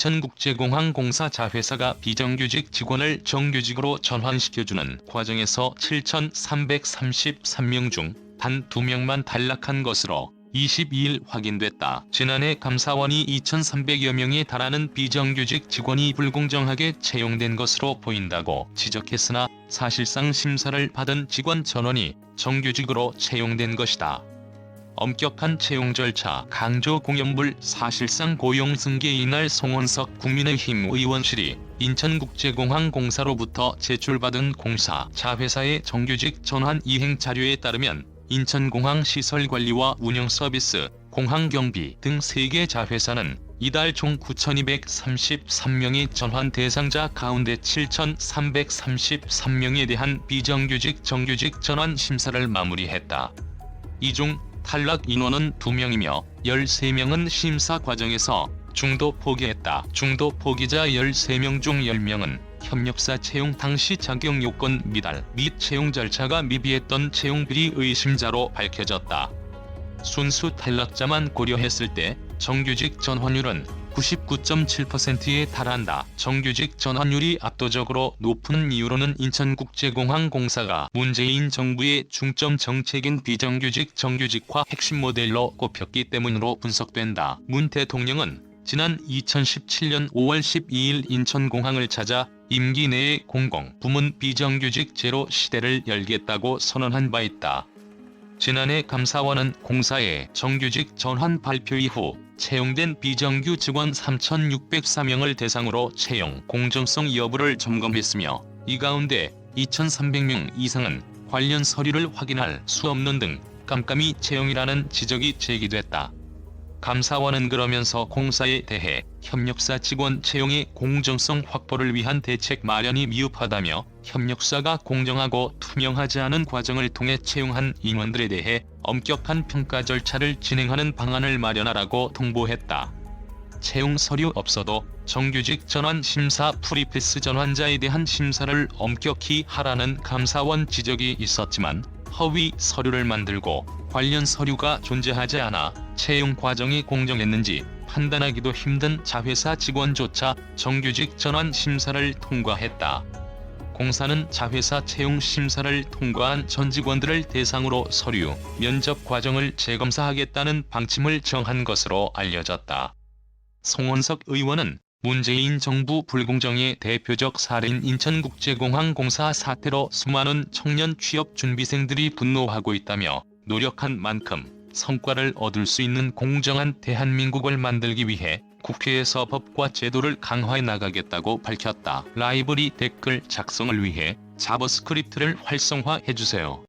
인천국제공항공사 자회사가 비정규직 직원을 정규직으로 전환시켜주는 과정에서 7,333명 중 단 2명만 탈락한 것으로 22일 확인됐다. 지난해 감사원이 2,300여 명에 달하는 비정규직 직원이 불공정하게 채용된 것으로 보인다고 지적했으나 사실상 심사를 받은 직원 전원이 정규직으로 채용된 것이다. 엄격한 채용 절차 강조 공연불 사실상 고용 승계 이날 송원석 국민의힘 의원실이 인천국제공항 공사로부터 제출받은 공사 자회사의 정규직 전환 이행 자료에 따르면 인천공항 시설관리와 운영 서비스, 공항경비 등 3개 자회사는 이달 총 9,233명이 전환 대상자 가운데 7,333명에 대한 비정규직 정규직 전환 심사를 마무리했다. 이 중 탈락 인원은 2명이며 13명은 심사 과정에서 중도 포기했다. 중도 포기자 13명 중 10명은 협력사 채용 당시 자격 요건 미달 및 채용 절차가 미비했던 채용 비리 의심자로 밝혀졌다. 순수 탈락자만 고려했을 때 정규직 전환율은 99.7%에 달한다. 정규직 전환율이 압도적으로 높은 이유로는 인천국제공항공사가 문재인 정부의 중점 정책인 비정규직 정규직화 핵심 모델로 꼽혔기 때문으로 분석된다. 문 대통령은 지난 2017년 5월 12일 인천공항을 찾아 임기 내에 공공 부문 비정규직 제로 시대를 열겠다고 선언한 바 있다. 지난해 감사원은 공사의 정규직 전환 발표 이후 채용된 비정규 직원 3,604명을 대상으로 채용 공정성 여부를 점검했으며 이 가운데 2,300명 이상은 관련 서류를 확인할 수 없는 등 깜깜이 채용이라는 지적이 제기됐다. 감사원은 그러면서 공사에 대해 협력사 직원 채용의 공정성 확보를 위한 대책 마련이 미흡하다며 협력사가 공정하고 투명하지 않은 과정을 통해 채용한 인원들에 대해 엄격한 평가 절차를 진행하는 방안을 마련하라고 통보했다. 채용 서류 없어도 정규직 전환 심사 프리패스 전환자에 대한 심사를 엄격히 하라는 감사원 지적이 있었지만 허위 서류를 만들고 관련 서류가 존재하지 않아 채용 과정이 공정했는지 판단하기도 힘든 자회사 직원조차 정규직 전환 심사를 통과했다. 공사는 자회사 채용 심사를 통과한 전 직원들을 대상으로 서류, 면접 과정을 재검사하겠다는 방침을 정한 것으로 알려졌다. 송원석 의원은 문재인 정부 불공정의 대표적 사례인 인천국제공항 공사 사태로 수많은 청년 취업 준비생들이 분노하고 있다며 노력한 만큼 성과를 얻을 수 있는 공정한 대한민국을 만들기 위해 국회에서 법과 제도를 강화해 나가겠다고 밝혔다. 라이브리 댓글 작성을 위해 자버스크립트를 활성화해주세요.